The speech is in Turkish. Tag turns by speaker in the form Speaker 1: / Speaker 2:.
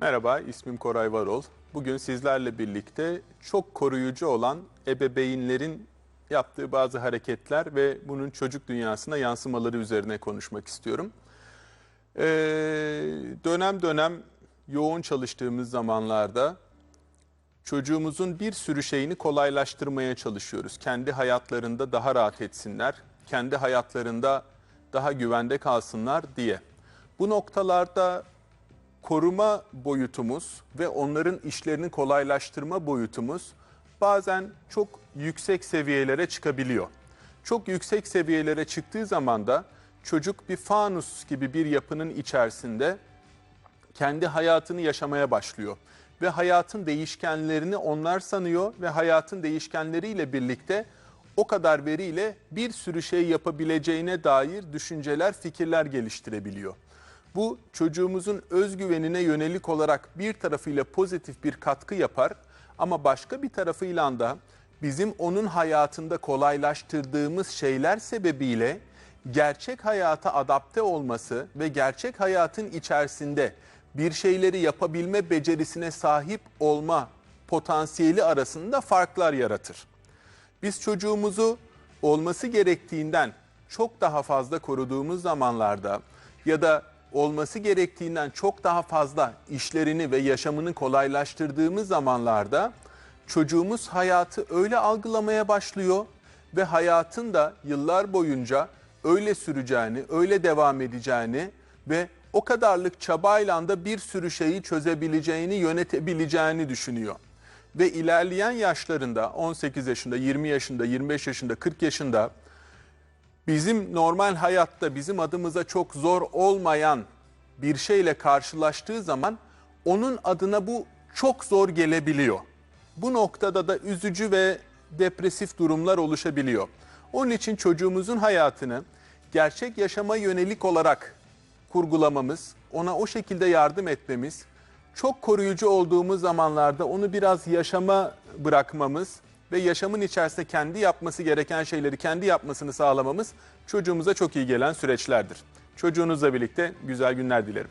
Speaker 1: Merhaba, ismim Koray Varol. Bugün sizlerle birlikte çok koruyucu olan ebeveynlerin yaptığı bazı hareketler ve bunun çocuk dünyasına yansımaları üzerine konuşmak istiyorum. Ee, dönem dönem yoğun çalıştığımız zamanlarda çocuğumuzun bir sürü şeyini kolaylaştırmaya çalışıyoruz. Kendi hayatlarında daha rahat etsinler, kendi hayatlarında daha güvende kalsınlar diye. Bu noktalarda koruma boyutumuz ve onların işlerini kolaylaştırma boyutumuz bazen çok yüksek seviyelere çıkabiliyor. Çok yüksek seviyelere çıktığı zaman da çocuk bir fanus gibi bir yapının içerisinde kendi hayatını yaşamaya başlıyor. Ve hayatın değişkenlerini onlar sanıyor ve hayatın değişkenleriyle birlikte o kadar veriyle bir sürü şey yapabileceğine dair düşünceler, fikirler geliştirebiliyor. Bu çocuğumuzun özgüvenine yönelik olarak bir tarafıyla pozitif bir katkı yapar ama başka bir tarafıyla da bizim onun hayatında kolaylaştırdığımız şeyler sebebiyle gerçek hayata adapte olması ve gerçek hayatın içerisinde bir şeyleri yapabilme becerisine sahip olma potansiyeli arasında farklar yaratır. Biz çocuğumuzu olması gerektiğinden çok daha fazla koruduğumuz zamanlarda ya da olması gerektiğinden çok daha fazla işlerini ve yaşamını kolaylaştırdığımız zamanlarda çocuğumuz hayatı öyle algılamaya başlıyor ve hayatın da yıllar boyunca öyle süreceğini, öyle devam edeceğini ve o kadarlık çabayla da bir sürü şeyi çözebileceğini, yönetebileceğini düşünüyor. Ve ilerleyen yaşlarında 18 yaşında, 20 yaşında, 25 yaşında, 40 yaşında bizim normal hayatta bizim adımıza çok zor olmayan bir şeyle karşılaştığı zaman onun adına bu çok zor gelebiliyor. Bu noktada da üzücü ve depresif durumlar oluşabiliyor. Onun için çocuğumuzun hayatını gerçek yaşama yönelik olarak kurgulamamız, ona o şekilde yardım etmemiz, çok koruyucu olduğumuz zamanlarda onu biraz yaşama bırakmamız ve yaşamın içerisinde kendi yapması gereken şeyleri kendi yapmasını sağlamamız çocuğumuza çok iyi gelen süreçlerdir. Çocuğunuzla birlikte güzel günler dilerim.